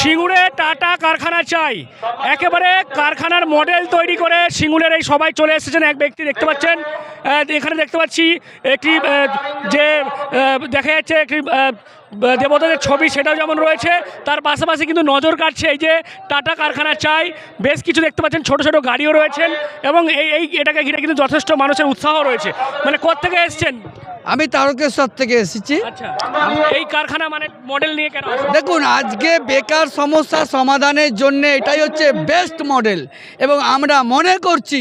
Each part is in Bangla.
সিঙ্গুরে টাটা কারখানা চাই। একেবারে কারখানার মডেল তৈরি করে সিঙ্গুরের এই সবাই চলে এসেছেন। এক ব্যক্তি দেখতে পাচ্ছেন। এখানে দেখতে পাচ্ছি একটি যে দেখা যাচ্ছে একটি দেবতাদের ছবি, সেটাও যেমন রয়েছে। তার পাশাপাশি কিন্তু নজর কাটছে এই যে টাটা কারখানা চাই। বেশ কিছু দেখতে পাচ্ছেন, ছোট ছোট গাড়িও রয়েছেন এবং এই এই এটাকে ঘিরে কিন্তু যথেষ্ট মানুষের উৎসাহ রয়েছে। মানে কোথেকে এসছেন? আমি তারকেশ্বর থেকে এসেছি। আচ্ছা এই কারখানা মানে মডেল নিয়ে কেন দেখুন আজকে বেকার সমস্যা সমাধানের জন্য এটাই হচ্ছে বেস্ট মডেল এবং আমরা মনে করছি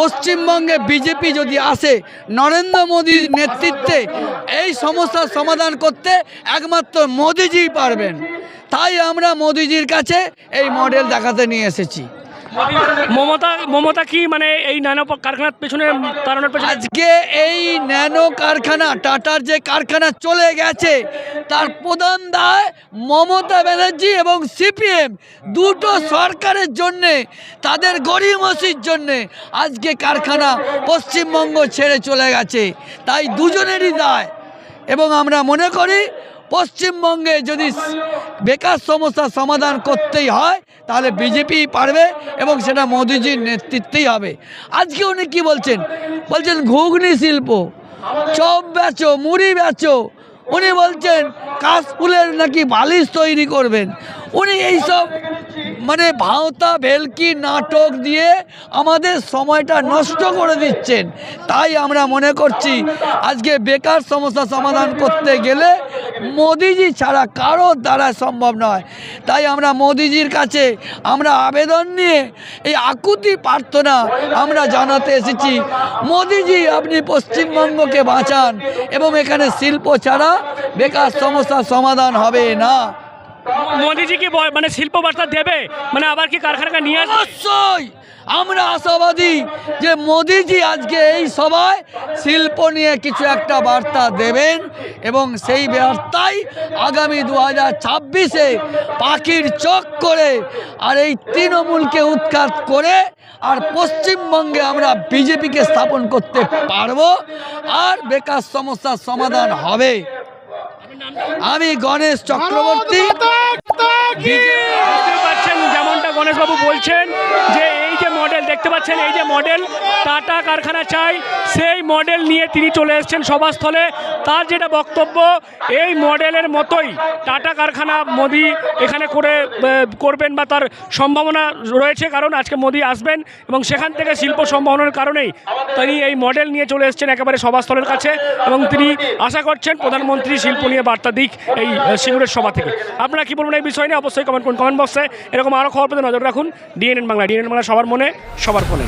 পশ্চিমবঙ্গে বিজেপি যদি আসে নরেন্দ্র মোদীর নেতৃত্বে এই সমস্যার সমাধান করতে একমাত্র মোদিজি পারবেন। তাই আমরা মোদিজির কাছে এই মডেল দেখাতে নিয়ে এসেছি। মমতা মমতা কি মানে এই নানা কারখানার পেছনে পেছনে আজকে এই ন্যানো কারখানা, টাটার যে কারখানা চলে গেছে, তার প্রধান দায় মমতা ব্যানার্জি এবং সিপিএম। দুটো সরকারের জন্যে, তাদের গরিমসির জন্যে আজকে কারখানা পশ্চিমবঙ্গ ছেড়ে চলে গেছে। তাই দুজনেরই দায়। এবং আমরা মনে করি পশ্চিমবঙ্গে যদি বেকার সমস্যার সমাধান করতেই হয়, তাহলে বিজেপি পারবে এবং সেটা মোদিজির নেতৃত্বেই হবে। আজকে উনি কি বলছেন? বলছেন ঘুগনি শিল্প, চপ বেচো, মুড়ি বেচো। উনি বলছেন কাশফুলের নাকি বালিশ তৈরি করবেন। উনি এইসব মানে ভাওতা ভেলকি নাটক দিয়ে আমাদের সময়টা নষ্ট করে দিচ্ছেন। তাই আমরা মনে করছি আজকে বেকার সমস্যা সমাধান করতে গেলে মোদিজি ছাড়া কারোর দ্বারা সম্ভব নয়। তাই আমরা মোদিজির কাছে আমরা আবেদন নিয়ে এই আকুতি প্রার্থনা আমরা জানাতে এসেছি। মোদিজি, আপনি পশ্চিমবঙ্গকে বাঁচান এবং এখানে শিল্প ছাড়া বেকার সমস্যার সমাধান হবে না। মোদিজি কি মানে শিল্প বার্তা দেবে? মানে আবার কি কারখানাকে নিয়ে অবশ্যই। আমরা আশাবাদী যে মোদিজি আজকে এই সভায় শিল্প নিয়ে কিছু একটা বার্তা দেবেন এবং সেই বার্তাই আগামী দু হাজার ছাব্বিশে পাখির চোখ করে আর এই তৃণমূলকে উৎখাত করে আর পশ্চিমবঙ্গে আমরা বিজেপিকে স্থাপন করতে পারব। আর বেকার সমস্যার সমাধান হবে। আমি গণেশ চক্রবর্তী। পারছেন যেমনটা গণেশবাবু বলছেন যে এই যে মডেল দেখতে পাচ্ছেন এই যে মডেল টাটা কারখানা চাই। সেই মডেল নিয়ে তিনি চলে এসছেন সভাস্থলে। তার যেটা বক্তব্য, এই মডেলের মতোই টাটা কারখানা মোদি এখানে করে করবেন বা তার সম্ভাবনা রয়েছে, কারণ আজকে মোদি আসবেন এবং সেখান থেকে শিল্প সম্ভাবনার কারণেই তিনি এই মডেল নিয়ে চলে এসেছেন একেবারে সভাস্থলের কাছে এবং তিনি আশা করছেন প্রধানমন্ত্রী শিল্প নিয়ে বার্তা দিক এই সিঙ্গুরের সভা থেকে। আপনারা কি বলবেন এই বিষয় নিয়ে? অবশ্যই কমেন্ট করুন কমেন্ট বক্সে এরকম আরও খবর পেতে নজর রাখুন। ডিএনএন বাংলা ডিএনএন বাংলা সবার মনে, সবার ফোনে।